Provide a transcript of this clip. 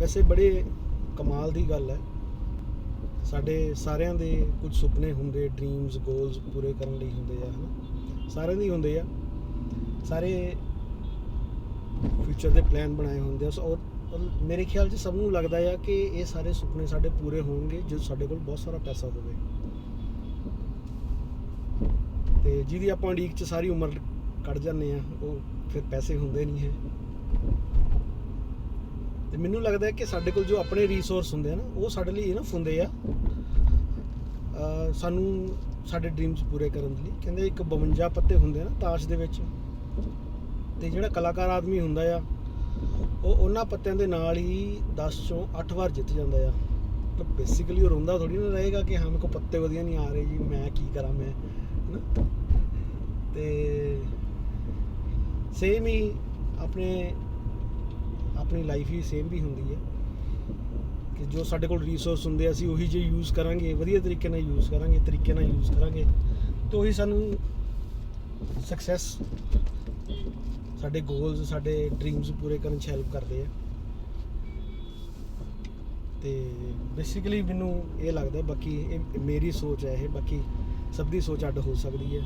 ਵੈਸੇ ਬੜੇ ਕਮਾਲ ਦੀ ਗੱਲ ਹੈ। ਸਾਡੇ ਸਾਰਿਆਂ ਦੇ ਕੁਝ ਸੁਪਨੇ ਹੁੰਦੇ ਡ੍ਰੀਮਸ ਗੋਲਸ ਪੂਰੇ ਕਰਨ ਲਈ ਹੁੰਦੇ ਆ, ਹਨਾ? ਸਾਰਿਆਂ ਦੇ ਹੁੰਦੇ ਆ। ਸਾਰੇ ਫਿਊਚਰ ਦੇ ਪਲਾਨ ਬਣਾਏ ਹੁੰਦੇ ਆ। ਔਰ ਮੇਰੇ ਖਿਆਲ 'ਚ ਸਭ ਨੂੰ ਲੱਗਦਾ ਆ ਕਿ ਇਹ ਸਾਰੇ ਸੁਪਨੇ ਸਾਡੇ ਪੂਰੇ ਹੋਣਗੇ ਜਦੋਂ ਸਾਡੇ ਕੋਲ ਬਹੁਤ ਸਾਰਾ ਪੈਸਾ ਹੋਵੇ। ਤੇ ਜਿਹਦੀ ਆਪਾਂ ਉਡੀਕ 'ਚ ਸਾਰੀ ਉਮਰ ਕੱਢ ਜਾਂਦੇ ਆ, ਉਹ ਫਿਰ ਪੈਸੇ ਹੁੰਦੇ ਨਹੀਂ ਹੈ। ਮੈਨੂੰ ਲੱਗਦਾ ਹੈ ਕਿ ਸਾਡੇ ਕੋਲ ਜੋ ਆਪਣੇ ਰਿਸੋਰਸ ਹੁੰਦੇ ਆ ਨਾ, ਉਹ ਸਾਡੇ ਲਈ ਇਨਫ ਹੁੰਦੇ ਆ ਸਾਨੂੰ ਸਾਡੇ ਡ੍ਰੀਮਸ ਪੂਰੇ ਕਰਨ ਦੇ ਲਈ। ਕਹਿੰਦੇ ਇੱਕ 52 ਪੱਤੇ ਹੁੰਦੇ ਆ ਨਾ ਤਾਸ਼ ਦੇ ਵਿੱਚ, ਤੇ ਜਿਹੜਾ ਕਲਾਕਾਰ ਆਦਮੀ ਹੁੰਦਾ ਆ, ਉਹ ਉਹਨਾਂ ਪੱਤਿਆਂ ਦੇ ਨਾਲ ਹੀ 10 ਚੋਂ 8 ਵਾਰ ਜਿੱਤ ਜਾਂਦਾ ਆ। ਤਾਂ ਬੇਸਿਕਲੀ ਉਹ ਰੋਂਦਾ ਥੋੜੀ ਨਾ ਰਹੇਗਾ ਕਿ ਹਾਂ ਮੇਰੇ ਕੋ ਪੱਤੇ ਵਧੀਆ ਨਹੀਂ ਆ ਰਹੇ ਜੀ, ਮੈਂ ਕੀ ਕਰਾਂ, ਮੈਂ, ਹਨਾ? ਤੇ ਸੇਮ ਹੀ ਆਪਣੇ ਆਪਣੀ ਲਾਈਫ ਹੀ ਸੇਵ ਵੀ ਹੁੰਦੀ ਹੈ। ਕਿ ਜੋ ਸਾਡੇ ਕੋਲ ਰਿਸੋਰਸ ਹੁੰਦੇ ਆ, ਅਸੀਂ ਉਹੀ ਜੇ ਯੂਜ਼ ਕਰਾਂਗੇ ਵਧੀਆ ਤਰੀਕੇ ਨਾਲ ਯੂਜ਼ ਕਰਾਂਗੇ ਤਰੀਕੇ ਨਾਲ ਯੂਜ਼ ਕਰਾਂਗੇ ਤਾਂ ਉਹੀ ਸਾਨੂੰ ਸਕਸੈਸ ਸਾਡੇ ਗੋਲਸ ਸਾਡੇ ਡ੍ਰੀਮਸ ਪੂਰੇ ਕਰਨ 'ਚ ਹੈਲਪ ਕਰਦੇ ਆ। ਤੇ ਬੇਸਿਕਲੀ ਮੈਨੂੰ ਇਹ ਲੱਗਦਾ ਬਾਕੀ ਇਹ ਮੇਰੀ ਸੋਚ ਹੈ ਇਹ ਬਾਕੀ ਸਭ ਦੀ ਸੋਚ ਅੱਡ ਹੋ ਸਕਦੀ ਹੈ।